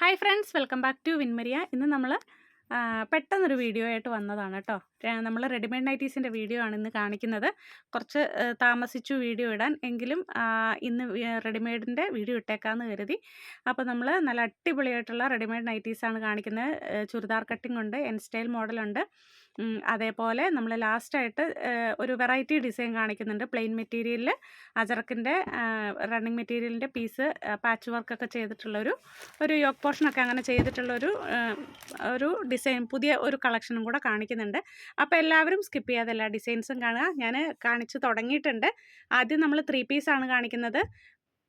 Hi friends welcome back to വിൻമരിയ ഇന്ന് നമ്മൾ പെട്ടെന്നൊരു വീഡിയോ ആയിട്ട് വന്നതാണ് കേട്ടോ. നമ്മൾ റെഡിമെയ്ഡ് നൈറ്റീസിന്റെ വീഡിയോ ആണ് ഇന്ന് കാണിക്കുന്നത്. കുറച്ച് താമസിച്ചു വീഡിയോ ഇടാൻ. എങ്കിലും ഇന്ന് റെഡിമെയ്ഡിന്റെ വീഡിയോ ഇട്ടേക്കാന്ന് കരുതി. അപ്പോൾ നമ്മൾ നല്ല അടിപൊളിയായിട്ടുള്ള റെഡിമെയ്ഡ് നൈറ്റീസാണ് കാണിക്കുന്നത്. ചുരിദാർ കട്ടിംഗ് ഉണ്ട് എൻ സ്റ്റൈൽ മോഡലുണ്ട് അതേപോലെ നമ്മൾ ലാസ്റ്റായിട്ട് ഒരു വെറൈറ്റി ഡിസൈൻ കാണിക്കുന്നുണ്ട്. പ്ലെയിൻ മെറ്റീരിയലിൽ അജറക്കിന്റെ റണ്ണിങ് മെറ്റീരിയലിന്റെ പീസ് പാച്ച് വർക്കൊക്കെ ചെയ്തിട്ടുള്ളൊരു ഒരു യോക്ക് പോർഷനൊക്കെ അങ്ങനെ ചെയ്തിട്ടുള്ളൊരു ഒരു ഡിസൈൻ പുതിയ ഒരു കളക്ഷനും കൂടെ കാണിക്കുന്നുണ്ട്. അപ്പോൾ എല്ലാവരും സ്കിപ്പ് ചെയ്യാതെ എല്ലാ ഡിസൈൻസും കാണുക. ഞാൻ കാണിച്ച് തുടങ്ങിയിട്ടുണ്ട്. ആദ്യം നമ്മൾ ത്രീ പീസാണ് കാണിക്കുന്നത്.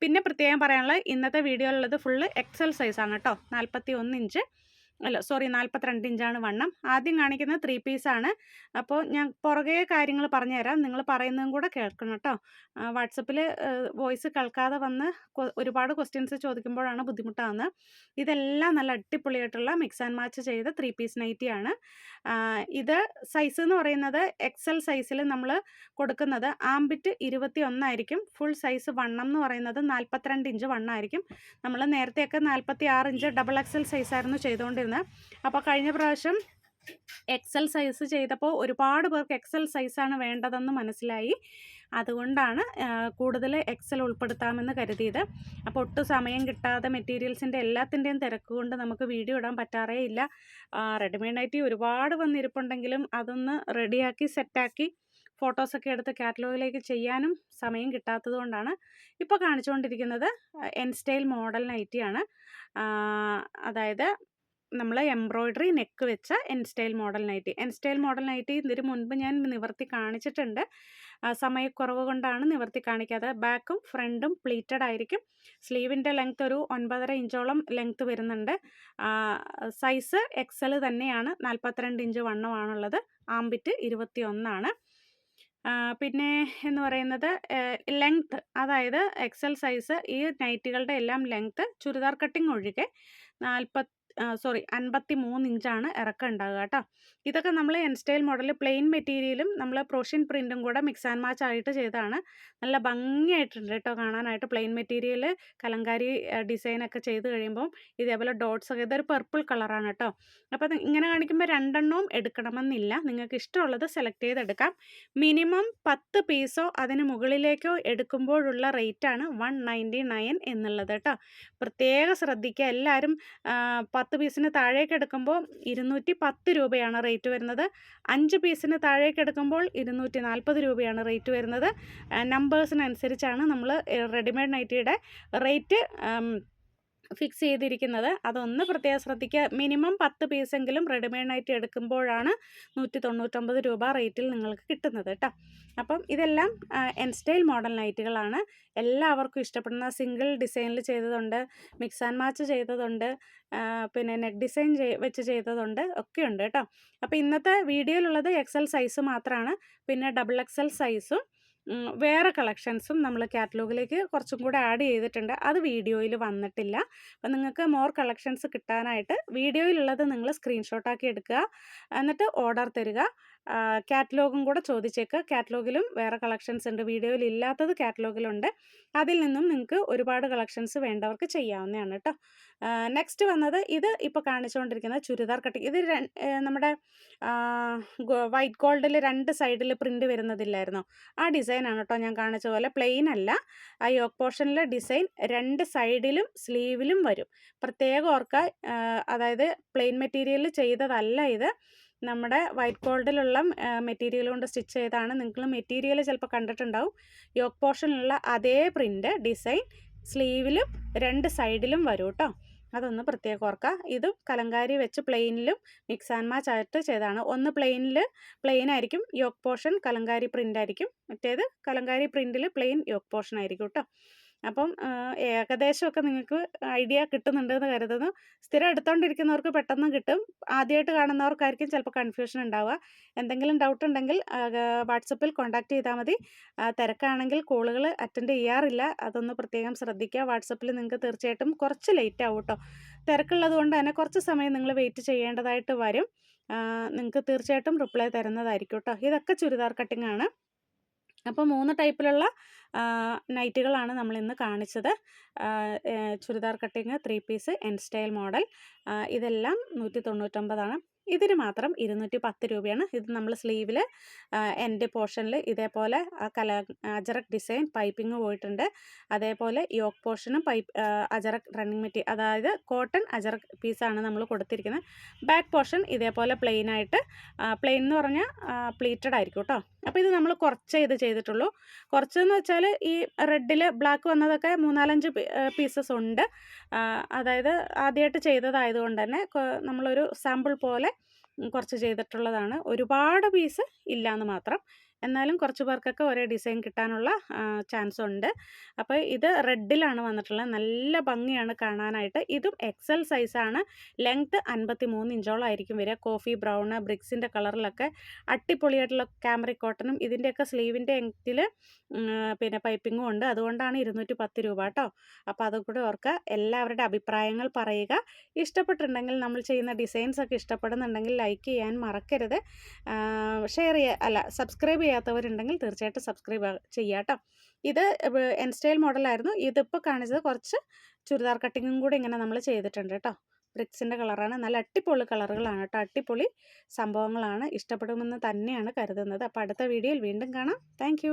പിന്നെ പ്രത്യേകം പറയാനുള്ളത് ഇന്നത്തെ വീഡിയോയിലുള്ളത് ഫുള്ള് എക്സൽ സൈസാണ് കേട്ടോ. നാൽപ്പത്തി ഒന്ന് ഇഞ്ച്. അല്ല സോറി നാൽപ്പത്തിരണ്ട് ഇഞ്ചാണ് വണ്ണം. ആദ്യം കാണിക്കുന്നത് ത്രീ പീസാണ് അപ്പോൾ ഞാൻ പുറകെ കാര്യങ്ങൾ പറഞ്ഞുതരാം. നിങ്ങൾ പറയുന്നതും കൂടെ കേൾക്കണം കേട്ടോ. വാട്സപ്പിൽ വോയിസ് കേൾക്കാതെ വന്ന് ഒരുപാട് ക്വസ്റ്റ്യൻസ് ചോദിക്കുമ്പോഴാണ് ബുദ്ധിമുട്ടാകുന്നത് ഇതെല്ലാം നല്ല അടിപൊളിയായിട്ടുള്ള മിക്സ് ആൻഡ് മാച്ച് ചെയ്ത ത്രീ പീസ് നൈറ്റിയാണ് ഇത് സൈസ് എന്ന് പറയുന്നത് എക്സൽ സൈസിൽ നമ്മൾ കൊടുക്കുന്നത് ആംബിറ്റ് ഇരുപത്തി ഒന്നായിരിക്കും ഫുൾ സൈസ് വണ്ണം എന്ന് പറയുന്നത് നാൽപ്പത്തിരണ്ട് ഇഞ്ച് വണ്ണമായിരിക്കും നമ്മൾ നേരത്തെയൊക്കെ നാൽപ്പത്തി ആറ് ഇഞ്ച് ഡബിൾ എക്സൽ സൈസായിരുന്നു ചെയ്തുകൊണ്ടിരുന്നത്. അപ്പോൾ കഴിഞ്ഞ പ്രാവശ്യം എക്സൽ സൈസ് ചെയ്തപ്പോൾ ഒരുപാട് പേർക്ക് എക്സൽ സൈസാണ് വേണ്ടതെന്ന് മനസ്സിലായി. അതുകൊണ്ടാണ് കൂടുതൽ എക്സൽ ഉൾപ്പെടുത്താമെന്ന് കരുതിയത്. അപ്പോൾ ഒട്ടും സമയം കിട്ടാതെ മെറ്റീരിയൽസിന്റെ എല്ലാത്തിന്റെയും തിരക്ക് കൊണ്ട് നമുക്ക് വീഡിയോ ഇടാൻ പറ്റാറേ ഇല്ല. റെഡിമെയ്ഡ് നൈറ്റി ഒരുപാട് വന്നിരിപ്പുണ്ടെങ്കിലും അതൊന്ന് റെഡിയാക്കി സെറ്റാക്കി ഫോട്ടോസൊക്കെ എടുത്ത് കാറ്റലോഗിലേക്ക് ചെയ്യാനും സമയം കിട്ടാത്തത് കൊണ്ടാണ് ഇപ്പോൾ കാണിച്ചുകൊണ്ടിരിക്കുന്നത് എൻ സ്റ്റൈൽ മോഡൽ നൈറ്റിയാണ് അതായത് നമ്മൾ എംബ്രോയ്ഡറി നെക്ക് വെച്ച N style model nighty. N style model nighty ഇതിന് മുൻപ് ഞാൻ നിവർത്തി കാണിച്ചിട്ടുണ്ട്. സമയക്കുറവ് കൊണ്ടാണ് നിവർത്തി കാണിക്കാതെ ബാക്കും ഫ്രണ്ടും പ്ലീറ്റഡ് ആയിരിക്കും. സ്ലീവിന്റെ ലെങ്ത് ഒരു ഒൻപതര ഇഞ്ചോളം ലെങ്ത് വരുന്നുണ്ട്. സൈസ് എക്സൽ തന്നെയാണ്. നാൽപ്പത്തിരണ്ട് ഇഞ്ച് വണ്ണമാണുള്ളത്. ആംബിറ്റ് ഇരുപത്തി ഒന്നാണ് പിന്നെ എന്ന് പറയുന്നത് ലെങ്ത്. അതായത് എക്സൽ സൈസ് ഈ നൈറ്റുകളുടെ എല്ലാം ലെങ്ത് ചുരിദാർ കട്ടിങ് ഒഴികെ നാൽപ്പത്തി സോറി അൻപത്തി മൂന്ന് ഇഞ്ചാണ് ഇറക്കം ഉണ്ടാവുക കേട്ടോ. ഇതൊക്കെ നമ്മൾ എൻ സ്റ്റൈൽ മോഡൽ പ്ലെയിൻ മെറ്റീരിയലും നമ്മൾ പ്രൊഷ്യൻ പ്രിന്റും കൂടെ മിക്സ് ആൻഡ് മാച്ച് ആയിട്ട് ചെയ്താണ് നല്ല ഭംഗിയായിട്ടുണ്ട് കേട്ടോ കാണാനായിട്ട്. പ്ലെയിൻ മെറ്റീരിയൽ കലങ്കാരി ഡിസൈനൊക്കെ ചെയ്ത് കഴിയുമ്പോൾ ഇതേപോലെ ഡോട്ട്സ് ഒക്കെ ഇതൊരു പർപ്പിൾ കളറാണ് കേട്ടോ. അപ്പോൾ ഇങ്ങനെ കാണിക്കുമ്പോൾ രണ്ടെണ്ണവും എടുക്കണമെന്നില്ല. നിങ്ങൾക്ക് ഇഷ്ടമുള്ളത് സെലക്ട് ചെയ്തെടുക്കാം. മിനിമം പത്ത് പീസോ അതിന് മുകളിലേക്കോ എടുക്കുമ്പോഴുള്ള റേറ്റാണ് വൺ നയന്റി നയൻ എന്നുള്ളത് കേട്ടോ. പ്രത്യേകം ശ്രദ്ധിക്കുക. എല്ലാവരും പത്ത് പീസിന് താഴേക്ക് എടുക്കുമ്പോൾ ഇരുന്നൂറ്റി പത്ത് രൂപയാണ് റേറ്റ് വരുന്നത്. അഞ്ച് പീസിന് താഴേക്ക് എടുക്കുമ്പോൾ ഇരുന്നൂറ്റി നാൽപ്പത് രൂപയാണ് റേറ്റ് വരുന്നത്. നമ്പേഴ്സിനനുസരിച്ചാണ് നമ്മൾ റെഡിമെയ്ഡ് നൈറ്റിയുടെ റേറ്റ് ഫിക്സ് ചെയ്തിരിക്കുന്നത്. അതൊന്ന് പ്രത്യേകം ശ്രദ്ധിക്കുക. മിനിമം പത്ത് പീസെങ്കിലും റെഡിമെയ്ഡ് നൈറ്റി എടുക്കുമ്പോഴാണ് നൂറ്റി തൊണ്ണൂറ്റൊമ്പത് രൂപ റേറ്റിൽ നിങ്ങൾക്ക് കിട്ടുന്നത് കേട്ടോ അപ്പം ഇതെല്ലാം എൻ സ്റ്റൈൽ മോഡൽ നൈറ്റുകളാണ്. എല്ലാവർക്കും ഇഷ്ടപ്പെടുന്ന സിംഗിൾ ഡിസൈനിൽ ചെയ്തതുണ്ട് മിക്സ് ആൻഡ് മാച്ച് ചെയ്തതുണ്ട് പിന്നെ നെക്ക് ഡിസൈൻ വെച്ച് ചെയ്തതുണ്ട് ഒക്കെ ഉണ്ട് കേട്ടോ അപ്പോൾ ഇന്നത്തെ വീഡിയോയിലുള്ളത് എക്സൽ സൈസ് മാത്രമാണ് പിന്നെ ഡബിൾ എക്സൽ സൈസും വേറെ കളക്ഷൻസും നമ്മൾ കാറ്റലോഗിലേക്ക് കുറച്ചും കൂടെ ആഡ് ചെയ്തിട്ടുണ്ട്. അത് വീഡിയോയിൽ വന്നിട്ടില്ല. അപ്പം നിങ്ങൾക്ക് മോർ കളക്ഷൻസ് കിട്ടാനായിട്ട് വീഡിയോയിലുള്ളത് നിങ്ങൾ സ്ക്രീൻഷോട്ടാക്കി എടുക്കുക. എന്നിട്ട് ഓർഡർ തരിക. കാറ്റലോഗും കൂടെ ചോദിച്ചേക്കുക കാറ്റലോഗിലും വേറെ കളക്ഷൻസ് ഉണ്ട്. വീഡിയോയിൽ ഇല്ലാത്തത് കാറ്റലോഗിലുണ്ട്. അതിൽ നിന്നും നിങ്ങൾക്ക് ഒരുപാട് കളക്ഷൻസ് വേണ്ടവർക്ക് ചെയ്യാവുന്നതാണ് കേട്ടോ. നെക്സ്റ്റ് വന്നത് ഇത് ഇപ്പോൾ കാണിച്ചുകൊണ്ടിരിക്കുന്ന ചുരിദാർ കട്ടിങ് ഇത് നമ്മുടെ വൈറ്റ് ഗോൾഡിൽ രണ്ട് സൈഡിൽ പ്രിന്റ് വരുന്നതില്ലായിരുന്നോ? ആ ഡിസൈനാണ് കേട്ടോ ഞാൻ കാണിച്ച പോലെ. പ്ലെയിൻ അല്ല. ആ യോക്ക് പോർഷനിലെ ഡിസൈൻ രണ്ട് സൈഡിലും സ്ലീവിലും വരും. പ്രത്യേകം ഓർക്ക അതായത് പ്ലെയിൻ മെറ്റീരിയൽ ചെയ്തതല്ല ഇത്. നമ്മുടെ വൈറ്റ് ഗോൾഡിലുള്ള മെറ്റീരിയൽ കൊണ്ട് സ്റ്റിച്ച് ചെയ്താണ്. നിങ്ങൾ മെറ്റീരിയൽ ചിലപ്പോൾ കണ്ടിട്ടുണ്ടാവും. യോക്ക് പോർഷനിലുള്ള അതേ പ്രിന്റ് ഡിസൈൻ സ്ലീവിലും രണ്ട് സൈഡിലും വരും കേട്ടോ അതൊന്ന് പ്രത്യേകം ഓർക്കുക ഇതും കലങ്കാരി വെച്ച് പ്ലെയിനിലും മിക്സ് ആൻഡ് മാച്ച് ആയിട്ട് ചെയ്താണ്. ഒന്ന് പ്ലെയിനിൽ പ്ലെയിൻ ആയിരിക്കും യോക്ക് പോർഷൻ കലങ്കാരി പ്രിന്റ് ആയിരിക്കും. മറ്റേത് കലങ്കാരി പ്രിന്റിൽ പ്ലെയിൻ യോക്ക് പോർഷൻ ആയിരിക്കും കേട്ടോ അപ്പം ഏകദേശമൊക്കെ നിങ്ങൾക്ക് ഐഡിയ കിട്ടുന്നുണ്ടെന്ന് കരുതുന്നു. സ്ഥിരം എടുത്തുകൊണ്ടിരിക്കുന്നവർക്ക് പെട്ടെന്ന് കിട്ടും. ആദ്യമായിട്ട് കാണുന്നവർക്കായിരിക്കും ചിലപ്പോൾ കൺഫ്യൂഷൻ ഉണ്ടാവുക. എന്തെങ്കിലും ഡൗട്ട് ഉണ്ടെങ്കിൽ വാട്സപ്പിൽ കോൺടാക്റ്റ് ചെയ്താൽ മതി. തിരക്കാണെങ്കിൽ കോളുകൾ അറ്റൻഡ് ചെയ്യാറില്ല. അതൊന്ന് പ്രത്യേകം ശ്രദ്ധിക്കുക. വാട്സപ്പിൽ നിങ്ങൾക്ക് തീർച്ചയായിട്ടും കുറച്ച് ലേറ്റ് ആവും കേട്ടോ. തിരക്കുള്ളത് കൊണ്ട് തന്നെ കുറച്ച് സമയം നിങ്ങൾ വെയിറ്റ് ചെയ്യേണ്ടതായിട്ട് വരും. നിങ്ങൾക്ക് തീർച്ചയായിട്ടും റിപ്ലൈ തരുന്നതായിരിക്കും കേട്ടോ. ഇതൊക്കെ ചുരിദാർ കട്ടിംഗ് ആണ്. അപ്പോൾ മൂന്ന് ടൈപ്പിലുള്ള നൈറ്റുകളാണ് നമ്മൾ ഇന്ന് കാണിച്ചത് churidar cutting three piece N style model. ഇതെല്ലാം നൂറ്റി തൊണ്ണൂറ്റൊമ്പതാണ് ഇതിന് മാത്രം ഇരുന്നൂറ്റി പത്ത് രൂപയാണ്. ഇത് നമ്മൾ സ്ലീവിൽ എന്റെ പോർഷനിൽ ഇതേപോലെ കല അജറക് ഡിസൈൻ പൈപ്പിംഗ് പോയിട്ടുണ്ട്. അതേപോലെ യോക്ക് പോർഷനും പൈപ്പ് അജറക് റണ്ണിങ് മെറ്റീരിയൽ അതായത് കോട്ടൺ അജറക് പീസാണ് നമ്മൾ കൊടുത്തിരിക്കുന്നത്. ബാക്ക് പോർഷൻ ഇതേപോലെ പ്ലെയിൻ ആയിട്ട് പ്ലെയിൻ എന്ന് പറഞ്ഞാൽ പ്ലീറ്റഡ് ആയിരിക്കും കേട്ടോ അപ്പോൾ ഇത് നമ്മൾ കുറച്ചേ ഇത് ചെയ്തിട്ടുള്ളൂ. കുറച്ചെന്ന് വെച്ചാൽ ഈ റെഡിൽ ബ്ലാക്ക് വന്നതൊക്കെ മൂന്നാലഞ്ച് പീസസ് ഉണ്ട്. അതായത് ആദ്യമായിട്ട് ചെയ്തതായതുകൊണ്ട് തന്നെ നമ്മളൊരു സാമ്പിൾ പോലെ കുറച്ച് ചെയ്തിട്ടുള്ളതാണ്. ഒരുപാട് പീസ് ഇല്ലയെന്ന് മാത്രം. എന്നാലും കുറച്ച് പേർക്കൊക്കെ ഒരേ ഡിസൈൻ കിട്ടാനുള്ള ചാൻസ് ഉണ്ട്. അപ്പോൾ ഇത് റെഡിലാണ് വന്നിട്ടുള്ളത്. നല്ല ഭംഗിയാണ് കാണാനായിട്ട്. ഇതും എക്സൽ സൈസാണ്. ലെങ്ത്ത് അൻപത്തി മൂന്ന് ഇഞ്ചോളമായിരിക്കും വരിക. കോഫി ബ്രൗൺ ബ്രിക്സിന്റെ കളറിലൊക്കെ. അടിപൊളിയായിട്ടുള്ള ക്യാമറ കോട്ടനും. ഇതിന്റെയൊക്കെ സ്ലീവിന്റെ എങ്കിൽ പിന്നെ പൈപ്പിങ്ങും ഉണ്ട്. അതുകൊണ്ടാണ് ഇരുന്നൂറ്റി പത്ത് രൂപ കേട്ടോ. അപ്പോൾ അതും കൂടെ ഓർക്കുക. എല്ലാവരുടെ അഭിപ്രായങ്ങൾ പറയുക. ഇഷ്ടപ്പെട്ടിട്ടുണ്ടെങ്കിൽ നമ്മൾ ചെയ്യുന്ന ഡിസൈൻസ് ഒക്കെ ഇഷ്ടപ്പെടുന്നുണ്ടെങ്കിൽ ലൈക്ക് ചെയ്യാൻ മറക്കരുത്. ഷെയർ ചെയ്യുക അല്ല സബ്സ്ക്രൈബ് ചെയ്യാത്തവരുണ്ടെങ്കിൽ തീർച്ചയായിട്ടും സബ്സ്ക്രൈബ് കേട്ടോ ഇത് എൻ സ്റ്റൈൽ മോഡലായിരുന്നു ഇതിപ്പോൾ കാണിച്ചത് കുറച്ച് ചുരിദാർ കട്ടിങ്ങും കൂടി ഇങ്ങനെ നമ്മൾ ചെയ്തിട്ടുണ്ട് കേട്ടോ. ബ്രിക്സിന്റെ കളറാണ് നല്ല അട്ടിപ്പൊളി കളറുകളാണ് കേട്ടോ. അട്ടിപ്പൊളി സംഭവങ്ങളാണ്. ഇഷ്ടപ്പെടുമെന്ന് തന്നെയാണ് കരുതുന്നത്. അപ്പോൾ അടുത്ത വീഡിയോയിൽ വീണ്ടും കാണാം. താങ്ക്